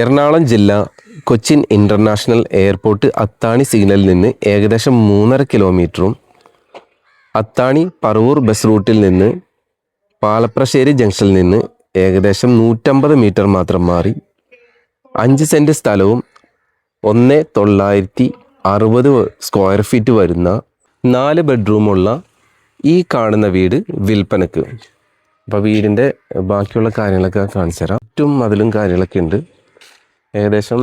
എറണാകുളം ജില്ല Cochin international airport അത്താണി സിഗ്നലിൽ നിന്ന് ഏകദേശം മൂന്നര കിലോമീറ്ററും അത്താണി പറവൂർ ബസ് റൂട്ടിൽ നിന്ന് പാലപ്രശ്ശേരി ജംഗ്ഷനിൽ നിന്ന് ഏകദേശം നൂറ്റമ്പത് മീറ്റർ മാത്രം മാറി. അഞ്ച് സെന്റ് സ്ഥലവും ഒന്ന് തൊള്ളായിരത്തി അറുപത് സ്ക്വയർ ഫീറ്റ് വരുന്ന നാല് ബെഡ്റൂമുള്ള ഈ കാണുന്ന വീട് വിൽപ്പനക്ക്. അപ്പോൾ വീടിന്റെ ബാക്കിയുള്ള കാര്യങ്ങളൊക്കെ കാണിച്ചു തരാം ചുറ്റും മതിലും കാര്യങ്ങളൊക്കെ ഉണ്ട്. ഏകദേശം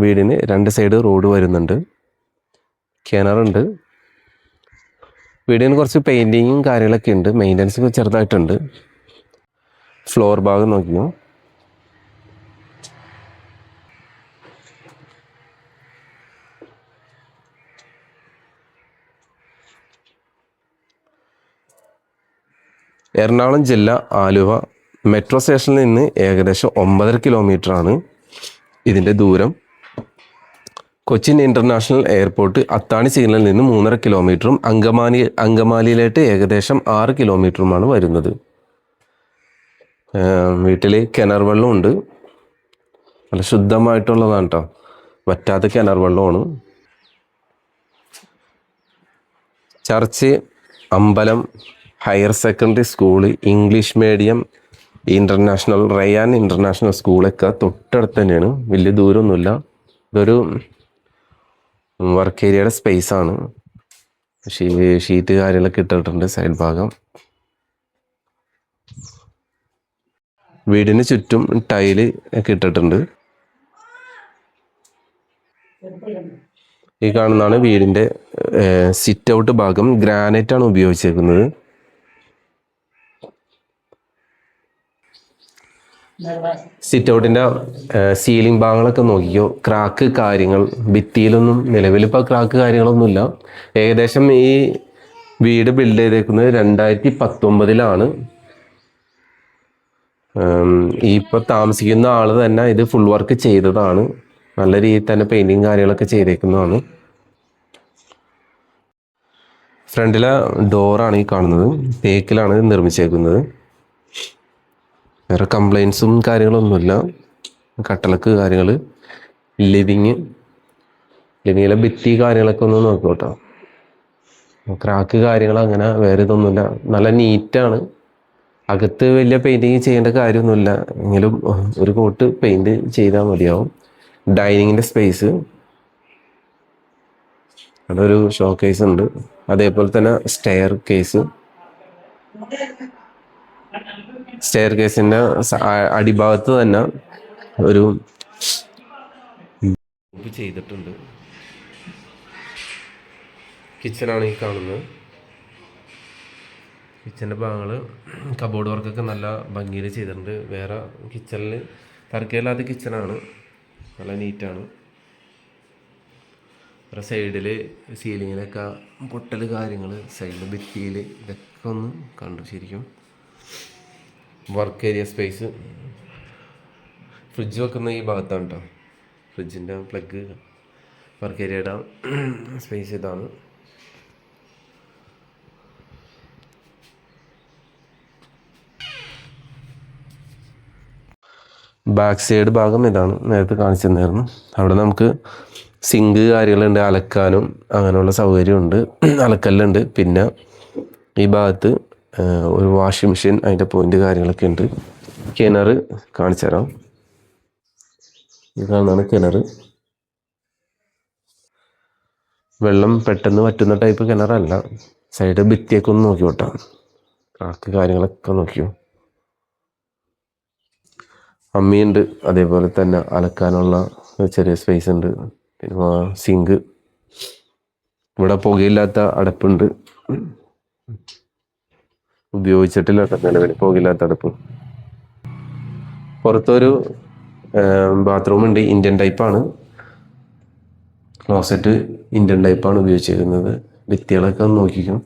വീടിന് രണ്ട് സൈഡ് റോഡ് വരുന്നുണ്ട്. കിണറുണ്ട്. വീടിന് കുറച്ച് പെയിന്റിങ്ങും കാര്യങ്ങളൊക്കെ ഉണ്ട്. മെയിന്റനൻസ് ചെറുതായിട്ടുണ്ട്. ഫ്ലോർ ഭാഗം നോക്കിയോ എറണാകുളം ജില്ല ആലുവ മെട്രോ സ്റ്റേഷനിൽ നിന്ന് ഏകദേശം ഒമ്പതര കിലോമീറ്റർ ആണ്. ഇതിന്റെ ദൂരം. കൊച്ചിൻ ഇന്റർനാഷണൽ എയർപോർട്ട് അത്താണി സിഗ്നലിൽ നിന്ന് മൂന്നര കിലോമീറ്ററും അങ്കമാലി അങ്കമാലിയിലേട്ട് ഏകദേശം ആറ് കിലോമീറ്ററുമാണ് വരുന്നത്. വീട്ടിൽ കിണർ വെള്ളമുണ്ട് നല്ല ശുദ്ധമായിട്ടുള്ളതാണ് കേട്ടോ വറ്റാത്ത കിണർ വെള്ളമാണ് ചർച്ച് അമ്പലം higher secondary school English medium international Ryan international സ്കൂളൊക്കെ തൊട്ടടുത്ത് തന്നെയാണ്. വലിയ ദൂരമൊന്നുമില്ല. ഇതൊരു വർക്ക് ഏരിയയുടെ സ്പേസ് ആണ്. ഷീറ്റ് കാര്യങ്ങളൊക്കെ ഇട്ടിട്ടുണ്ട് സൈഡ് ഭാഗം. വീടിന് ചുറ്റും ടൈൽ ഒക്കെ ഇട്ടിട്ടുണ്ട്. ഈ കാണുന്നതാണ് വീടിന്റെ സിറ്റ് ഔട്ട് ഭാഗം. ഗ്രാനൈറ്റ് ആണ് ഉപയോഗിച്ചേക്കുന്നത്. സിറ്റ് ഔട്ടിന്റെ സീലിംഗ് ഭാഗങ്ങളൊക്കെ നോക്കിക്കോ. ക്രാക്ക് കാര്യങ്ങൾ ഭിത്തിയിലൊന്നും നിലവിലിപ്പോൾ ക്രാക്ക് കാര്യങ്ങളൊന്നുമില്ല. ഏകദേശം ഈ വീട് ബിൽഡ് ചെയ്തേക്കുന്നത് രണ്ടായിരത്തി പത്തൊമ്പതിലാണ് ഇപ്പോൾ താമസിക്കുന്ന ആൾ തന്നെ ഇത് ഫുൾ വർക്ക് ചെയ്തതാണ്. നല്ല രീതിയിൽ തന്നെ പെയിന്റിങ് കാര്യങ്ങളൊക്കെ ചെയ്തേക്കുന്നതാണ്. ഫ്രണ്ടിലെ ഡോറാണ് ഈ കാണുന്നത്. തേക്കിലാണ് ഇത് നിർമ്മിച്ചേക്കുന്നത്. വേറെ കംപ്ലൈൻസും കാര്യങ്ങളൊന്നുമില്ല. കട്ടിളക്ക് കാര്യങ്ങൾ ലിവിങ് ലിവിങ്ങിലെ ഭിത്തി കാര്യങ്ങളൊക്കെ ഒന്ന് നോക്കോട്ടോ. ക്രാക്ക് കാര്യങ്ങൾ അങ്ങനെ വേറെ ഇതൊന്നുമില്ല. നല്ല നീറ്റാണ് അകത്ത് വലിയ പെയിന്റിങ് ചെയ്യേണ്ട കാര്യമൊന്നുമില്ല. എങ്കിലും ഒരു കോട്ട് പെയിന്റ് ചെയ്താൽ മതിയാവും. ഡൈനിങ്ങിന്റെ സ്പേസ് അവിടെ ഒരു ഷോ കേസ് ഉണ്ട്. അതേപോലെ തന്നെ സ്റ്റെയർ കേസ് സ്റ്റെയർ കേസിന്റെ അടിഭാഗത്ത് തന്നെ ഒരു ചെയ്തിട്ടുണ്ട്. കിച്ചണാണ് ഈ കാണുന്നത്. കിച്ചന്റെ ഭാഗങ്ങൾ കബോർഡ് വർക്കൊക്കെ നല്ല ഭംഗിയിൽ ചെയ്തിട്ടുണ്ട്. വേറെ കിച്ചണിൽ തർക്കമില്ലാത്ത കിച്ചണാണ് നല്ല നീറ്റാണ് വേറെ സൈഡിൽ സീലിങ്ങിലൊക്കെ പൊട്ടൽ കാര്യങ്ങൾ സൈഡിൽ ഭിത്തിയിൽ ഇതൊക്കെ ഒന്ന് കണ്ടു ശരിക്കും. വർക്ക് ഏരിയ സ്പേസ് ഫ്രിഡ്ജ് വെക്കുന്ന ഈ ഭാഗത്താണ് കേട്ടോ ഫ്രിഡ്ജിന്റെ പ്ലഗ് വർക്ക് ഏരിയയുടെ സ്പേസ് ഇതാണ്. ബാക്ക് സൈഡ് ഭാഗം ഇതാണ്. നേരത്തെ കാണിച്ചു തന്നായിരുന്നു. അവിടെ നമുക്ക് സിങ്ക് കാര്യങ്ങളുണ്ട് അലക്കാനും അങ്ങനെയുള്ള സൗകര്യമുണ്ട്. അലക്കല്ലുണ്ട് പിന്നെ ഈ ഭാഗത്ത് ഒരു വാഷിംഗ് മെഷീൻ അതിന്റെ പോയിന്റ് കാര്യങ്ങളൊക്കെ ഉണ്ട്. കിണർ കാണിച്ചു തരാം. ഇതാണ് കിണർ. വെള്ളം പെട്ടെന്ന് പറ്റുന്ന ടൈപ്പ് കിണറല്ല. സൈഡ് ഭിത്തിയൊക്കെ ഒന്ന് നോക്കി വിട്ടാം. ക്രാക്ക് കാര്യങ്ങളൊക്കെ നോക്കിയോ. അമ്മിയുണ്ട്. അതേപോലെ തന്നെ അലക്കാനുള്ള ചെറിയ സ്പേസ് ഉണ്ട്. പിന്നെ സിങ്ക് ഇവിടെ പുകയില്ലാത്ത അടപ്പുണ്ട്. ഉപയോഗിച്ചിട്ടില്ല. നിലവിൽ പോകില്ല തണുപ്പ്. പുറത്തൊരു ബാത്റൂം ഉണ്ട്. ഇന്ത്യൻ ടൈപ്പാണ് ക്ലോസറ്റ് ഇന്ത്യൻ ടൈപ്പാണ് ഉപയോഗിച്ചിരിക്കുന്നത് ഭിത്തികളൊക്കെ ഒന്ന് നോക്കിക്കും.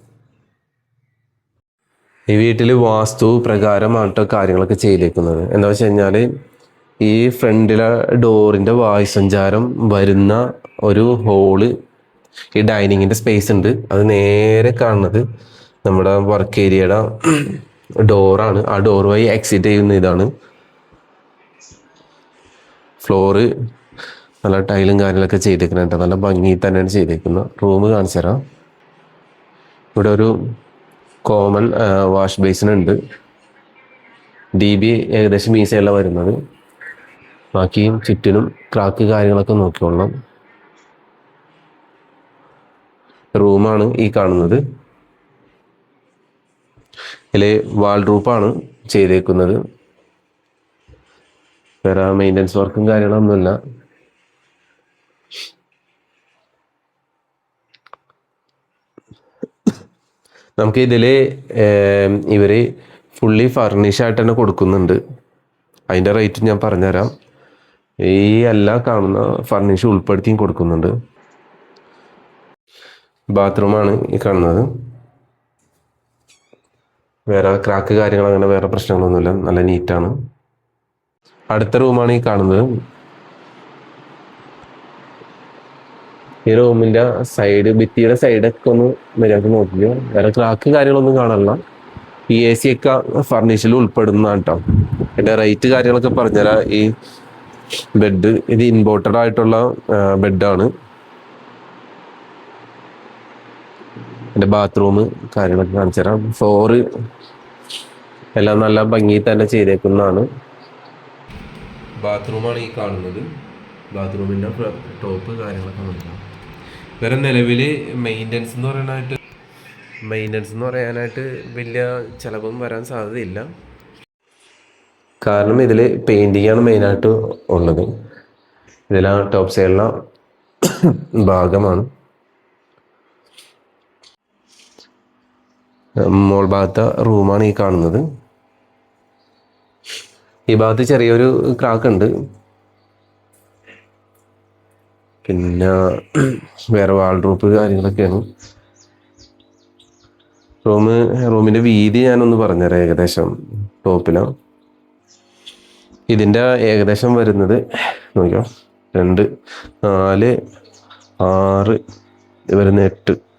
ഈ വീട്ടിൽ വാസ്തു പ്രകാരമായിട്ടോ കാര്യങ്ങളൊക്കെ ചെയ്തേക്കുന്നത്. എന്താ വെച്ച് കഴിഞ്ഞാൽ ഈ ഫ്രണ്ടിലെ ഡോറിന്റെ വായു സഞ്ചാരം വരുന്ന ഒരു ഹോൾ ഈ ഡൈനിങ്ങിന്റെ സ്പേസ് ഉണ്ട്. അത് നേരെ കാണുന്നത് നമ്മുടെ വർക്ക് ഏരിയയുടെ ഡോറാണ് ആ ഡോർ വഴി എക്സിറ്റ് ചെയ്യുന്ന ഇതാണ്. ഫ്ലോറ് നല്ല ടൈലും കാര്യങ്ങളൊക്കെ ചെയ്തേക്കുന്നുണ്ട് നല്ല ഭംഗി തന്നെയാണ് ചെയ്തേക്കുന്നത്. റൂം കാണിച്ചു തരാം. ഇവിടെ ഒരു കോമൺ വാഷ് ബേസിൻ ഉണ്ട്. ഡി ബി ഏകദേശം ഈ വരുന്നത്. ബാക്കിയും ചുറ്റിനും ക്രാക്ക് കാര്യങ്ങളൊക്കെ നോക്കിക്കൊള്ളണം. റൂമാണ് ഈ കാണുന്നത്. ഇതിൽ വാൾ റൂപ്പാണ് ചെയ്തേക്കുന്നത്. വേറെ മെയിന്റനൻസ് വർക്കും കാര്യങ്ങളൊന്നുമില്ല. നമുക്ക് ഇതിൽ ഇവർ ഫുള്ളി ഫർണിഷ് ആയിട്ട് തന്നെ കൊടുക്കുന്നുണ്ട്. അതിന്റെ റേറ്റ് ഞാൻ പറഞ്ഞുതരാം. ഈ എല്ലാ കാണുന്ന ഫർണിഷ് ഉൾപ്പെടുത്തിയും കൊടുക്കുന്നുണ്ട്. ബാത്റൂമാണ് ഈ കാണുന്നത്. വേറെ ക്രാക്ക് കാര്യങ്ങൾ അങ്ങനെ വേറെ പ്രശ്നങ്ങളൊന്നുമില്ല. നല്ല നീറ്റാണ് അടുത്ത റൂമാണ് ഈ കാണുന്നത്. ഈ റൂമിന്റെ സൈഡ് ഭിത്തിയുടെ സൈഡൊക്കെ ഒന്ന് മര്യാദ നോക്കിയോ വേറെ ക്രാക്ക് കാര്യങ്ങളൊന്നും കാണാനില്ല. ഈ എ സി ഒക്കെ ഫർണിച്ചറിൽ ഉൾപ്പെടുന്ന കേട്ടോ എന്റെ റേറ്റ് കാര്യങ്ങളൊക്കെ പറഞ്ഞുതരാം. ഈ ബെഡ് ഇത് ഇമ്പോർട്ടഡ് ആയിട്ടുള്ള ബെഡാണ് എന്റെ ബാത്റൂം കാര്യങ്ങളൊക്കെ കാണിച്ചു തരാം. ഫ്ലോറ് എല്ലാം നല്ല ഭംഗി തന്നെ ചെയ്തേക്കുന്നതാണ്. ബാത്റൂമാണ് ഈ കാണുന്നത്. ബാത്റൂമിന്റെ ടോപ്പ് കാര്യങ്ങളൊക്കെ നോക്കാം വേറെ നിലവിൽ മെയിന്റനൻസ് എന്ന് പറയാനായിട്ട് മെയിന്റനൻസ് എന്ന് പറയാനായിട്ട് വലിയ ചിലവും വരാൻ സാധ്യതയില്ല. കാരണം ഇതിൽ പെയിന്റിംഗ് ആണ് മെയിനായിട്ട് ഉള്ളത്. ഇതിലാ ടോപ്പ് സൈഡിലെ ഭാഗമാണ്. മോൾ ഭാഗത്തെ റൂമാണ് ഈ കാണുന്നത്. ഈ ഭാഗത്ത് ചെറിയൊരു ക്രാക്ക് ഉണ്ട്. പിന്നെ വേറെ വാൾ റൂപ്പ് കാര്യങ്ങളൊക്കെയാണ്. റൂം റൂമിന്റെ വീതി ഞാനൊന്ന് പറഞ്ഞുതരാം ഏകദേശം ടോപ്പിലാണ് ഇതിന്റെ ഏകദേശം വരുന്നത് നോക്കിയോ രണ്ട് നാല് ആറ് വരുന്ന എട്ട്.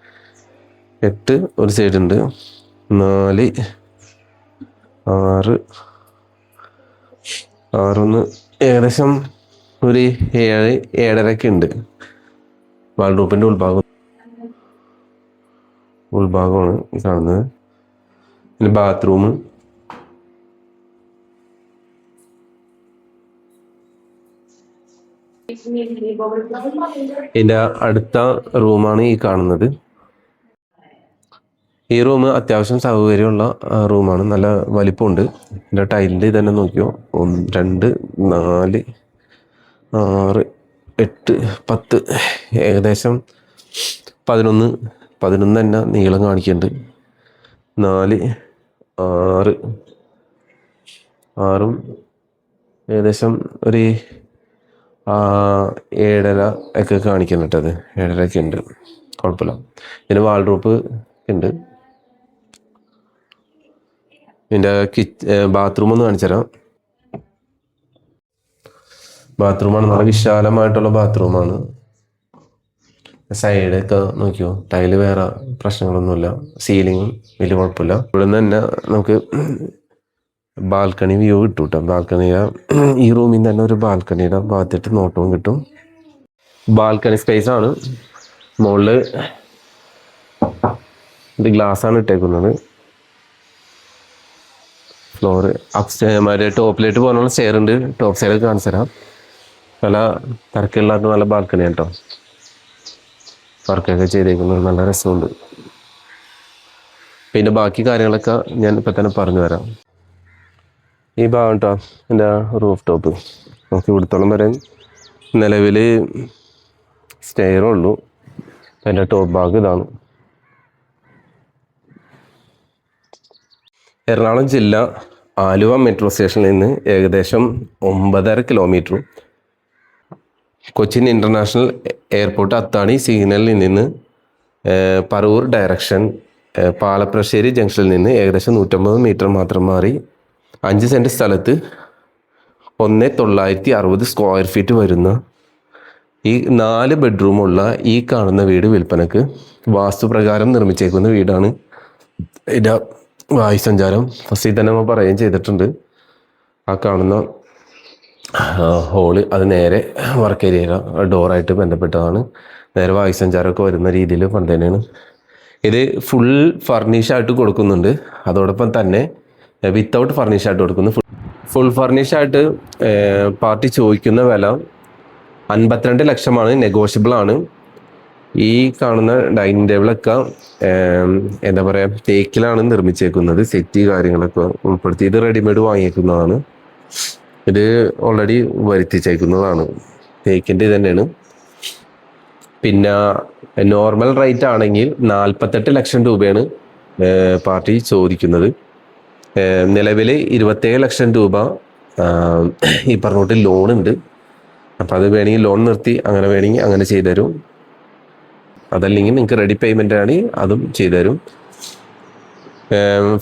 എട്ട് ഒരു സൈഡ് ഉണ്ട്. നാല് ആറ് ആറൊന്ന്. ഏകദേശം ഒരു ഏഴ് ഏഴരയൊക്കെ ഉണ്ട്. വാൾഡ്രോപ്പിന്റെ ഉൾഭാഗം. ഉൾഭാഗമാണ് ഈ കാണുന്നത്. പിന്നെ ബാത്റൂം ഇതിന്റെ അടുത്ത റൂമാണ് ഈ കാണുന്നത്. ഈ റൂം അത്യാവശ്യം സൗകര്യമുള്ള റൂമാണ്. നല്ല വലിപ്പമുണ്ട്. എന്റെ ടൈലിന്റെ ഇതന്നെ നോക്കിയോ? ഒന്ന് രണ്ട് നാല് ആറ് എട്ട് പത്ത് ഏകദേശം പതിനൊന്ന് പതിനൊന്ന് തന്നെ നീളം കാണിക്കുന്നുണ്ട്. നാല് ആറ് ആറും ഏകദേശം ഒരു ഏഴര ഒക്കെ കാണിക്കുന്നുണ്ട് അത്. ഏഴര ഒക്കെ ഉണ്ട്. കുഴപ്പമില്ല. ഇതിന് വാൾ റൂപ്പ് ഉണ്ട്. ഇതിന്റെ കിച്ച് ബാത്റൂം ഒന്ന് കാണിച്ചു തരാം. ബാത്റൂമാണ് നല്ല വിശാലമായിട്ടുള്ള ബാത്റൂമാണ് സൈഡൊക്കെ നോക്കിയോ? ടൈൽ വേറെ പ്രശ്നങ്ങളൊന്നുമില്ല. സീലിങ്ങും വലിയ കുഴപ്പമില്ല. ഇവിടെ നിന്ന് തന്നെ നമുക്ക് ബാൽക്കണി വ്യൂ കിട്ടും കേട്ടോ ബാൽക്കണിയുടെ ഈ റൂമിൽ തന്നെ ഒരു ബാൽക്കണിയുടെ ഭാഗത്തിട്ട് നോട്ടവും കിട്ടും. ബാൽക്കണി സ്പേസ് ആണ്. മുകളിൽ ഗ്ലാസ് ആണ് ഇട്ടേക്കുന്നത്. ഫ്ലോറ് അപ്പ് മറ്റേ ടോപ്പിലേക്ക് പോകാനുള്ള സ്റ്റെയർ ഉണ്ട്. ടോപ്പ് സ്റ്റെയർ കാണിച്ചു തരാം. നല്ല തിരക്കില്ലാത്ത നല്ല ബാൽക്കണി കേട്ടോ വർക്കൊക്കെ ചെയ്തേക്കുന്നത് നല്ല രസമുണ്ട്. പിന്നെ ബാക്കി കാര്യങ്ങളൊക്കെ ഞാൻ ഇപ്പം തന്നെ പറഞ്ഞു തരാം. ഈ ഭാഗം കേട്ടോ എന്റെ റൂഫ് ടോപ്പ് നമുക്ക് ഇവിടുത്തോളം വരെ നിലവിൽ സ്റ്റെയറേ ഉള്ളൂ. എന്റെ ടോപ്പ് ഭാഗം ഇതാണ്. എറണാകുളം ജില്ല ആലുവ മെട്രോ സ്റ്റേഷനിൽ നിന്ന് ഏകദേശം ഒമ്പതര കിലോമീറ്ററും കൊച്ചിൻ ഇന്റർനാഷണൽ എയർപോർട്ട് അത്താണി സിഗ്നലിൽ നിന്ന് പറവൂർ ഡയറക്ഷൻ പാലപ്രശ്ശേരി ജംഗ്ഷനിൽ നിന്ന് ഏകദേശം നൂറ്റമ്പത് മീറ്റർ മാത്രം മാറി അഞ്ച് സെന്റ് സ്ഥലത്ത് ഒന്ന് തൊള്ളായിരത്തി അറുപത് സ്ക്വയർ ഫീറ്റ് വരുന്ന ഈ നാല് ബെഡ്റൂമുള്ള ഈ കാണുന്ന വീട് വിൽപ്പനക്ക് വാസ്തുപ്രകാരം നിർമ്മിച്ചേക്കുന്ന വീടാണ്. ഇതിന്റെ വായുസഞ്ചാരം ഫസ്റ്റിൽ തന്നെ നമ്മൾ പറയുകയും ചെയ്തിട്ടുണ്ട്. ആ കാണുന്ന ഹോൾ അത് നേരെ വർക്ക് ഏരിയ ഡോറായിട്ട് ബന്ധപ്പെട്ടതാണ്. നേരെ വായു സഞ്ചാരമൊക്കെ വരുന്ന രീതിയിൽ പണ്ടേനാണ് ഇത് ഫുൾ ഫർണിഷായിട്ട് കൊടുക്കുന്നുണ്ട്. അതോടൊപ്പം തന്നെ വിത്തൗട്ട് ഫർണിഷായിട്ട് കൊടുക്കുന്നു. ഫുൾ ആയിട്ട് പാർട്ടി ചോദിക്കുന്ന വില അൻപത്തിരണ്ട് ലക്ഷമാണ്. നെഗോഷ്യബിൾ ആണ്. ഈ കാണുന്ന ഡൈനിങ് ടേബിളൊക്കെ എന്താ പറയുക തേക്കിലാണ് നിർമ്മിച്ചേക്കുന്നത്. സെറ്റ് കാര്യങ്ങളൊക്കെ ഉൾപ്പെടുത്തി. ഇത് റെഡിമെയ്ഡ് വാങ്ങിയേക്കുന്നതാണ്. ഇത് ഓൾറെഡി വരുത്തിച്ചേക്കുന്നതാണ്. തേക്കിന്റെ തന്നെയാണ്. പിന്നെ നോർമൽ റേറ്റ് ആണെങ്കിൽ നാൽപ്പത്തെട്ട് ലക്ഷം രൂപയാണ് പാർട്ടി ചോദിക്കുന്നത്. നിലവിൽ ഇരുപത്തേഴ് ലക്ഷം രൂപ ഈ പറഞ്ഞോട്ട് ലോണുണ്ട് ഉണ്ട്. അപ്പം അത് വേണമെങ്കിൽ ലോൺ നിർത്തി അങ്ങനെ വേണമെങ്കിൽ അങ്ങനെ ചെയ്തു തരും. അതല്ലെങ്കിൽ നിങ്ങൾക്ക് റെഡി പേയ്മെന്റ് ആണെങ്കിൽ അതും ചെയ്തുതരും.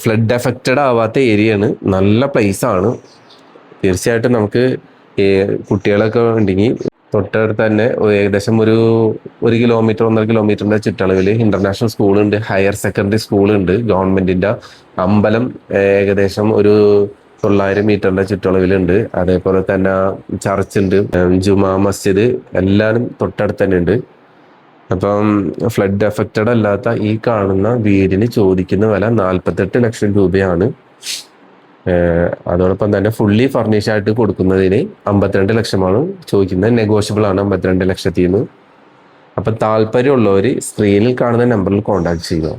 ഫ്ലഡ് എഫക്റ്റഡ് ആവാത്ത ആണ്. നല്ല പ്ലേസ് ആണ്. തീർച്ചയായിട്ടും നമുക്ക് കുട്ടികളൊക്കെ ഉണ്ടെങ്കിൽ തൊട്ടടുത്ത് തന്നെ ഏകദേശം ഒരു ഒരു കിലോമീറ്റർ ഒന്നര കിലോമീറ്ററിന്റെ ചുറ്റളവിൽ ഇന്റർനാഷണൽ സ്കൂളുണ്ട് ഹയർ സെക്കൻഡറി സ്കൂളുണ്ട് ഗവൺമെന്റിന്റെ അമ്പലം ഏകദേശം ഒരു തൊള്ളായിരം മീറ്ററിന്റെ ചുറ്റളവിലുണ്ട്. അതേപോലെ തന്നെ ചർച്ച് ഉണ്ട്. ജുമാ മസ്ജിദ് എല്ലാവരും തൊട്ടടുത്ത് തന്നെ ഉണ്ട് അപ്പം ഫ്ലഡ് എഫക്റ്റഡ് അല്ലാത്ത ഈ കാണുന്ന വീടിന് ചോദിക്കുന്ന വില നാൽപ്പത്തെട്ട് ലക്ഷം രൂപയാണ്. അതോടൊപ്പം തന്നെ ഫുള്ളി ഫർണിഷ് ആയിട്ട് കൊടുക്കുന്നതിന് അമ്പത്തിരണ്ട് ലക്ഷമാണ് ചോദിക്കുന്നത്. നെഗോഷ്യബിൾ ആണ് അമ്പത്തിരണ്ട് ലക്ഷത്തിൽ നിന്ന് അപ്പം താല്പര്യമുള്ളവർ സ്ക്രീനിൽ കാണുന്ന നമ്പറിൽ കോൺടാക്ട് ചെയ്യുക.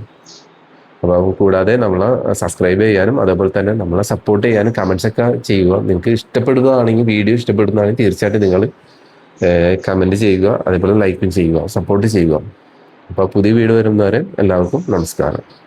അപ്പോൾ കൂടാതെ നമ്മളെ സബ്സ്ക്രൈബ് ചെയ്യാനും അതേപോലെ തന്നെ നമ്മളെ സപ്പോർട്ട് ചെയ്യാനും കമൻസ് ഒക്കെ ചെയ്യുക. നിങ്ങൾക്ക് ഇഷ്ടപ്പെടുകയാണെങ്കിൽ വീഡിയോ ഇഷ്ടപ്പെടുന്നതാണെങ്കിൽ തീർച്ചയായിട്ടും നിങ്ങൾ കമന്റ് ചെയ്യുക അതേപോലെ ലൈക്കും ചെയ്യുക സപ്പോർട്ട് ചെയ്യുക. അപ്പോൾ പുതിയ വീഡിയോ വരുന്നവരെ എല്ലാവർക്കും നമസ്കാരം.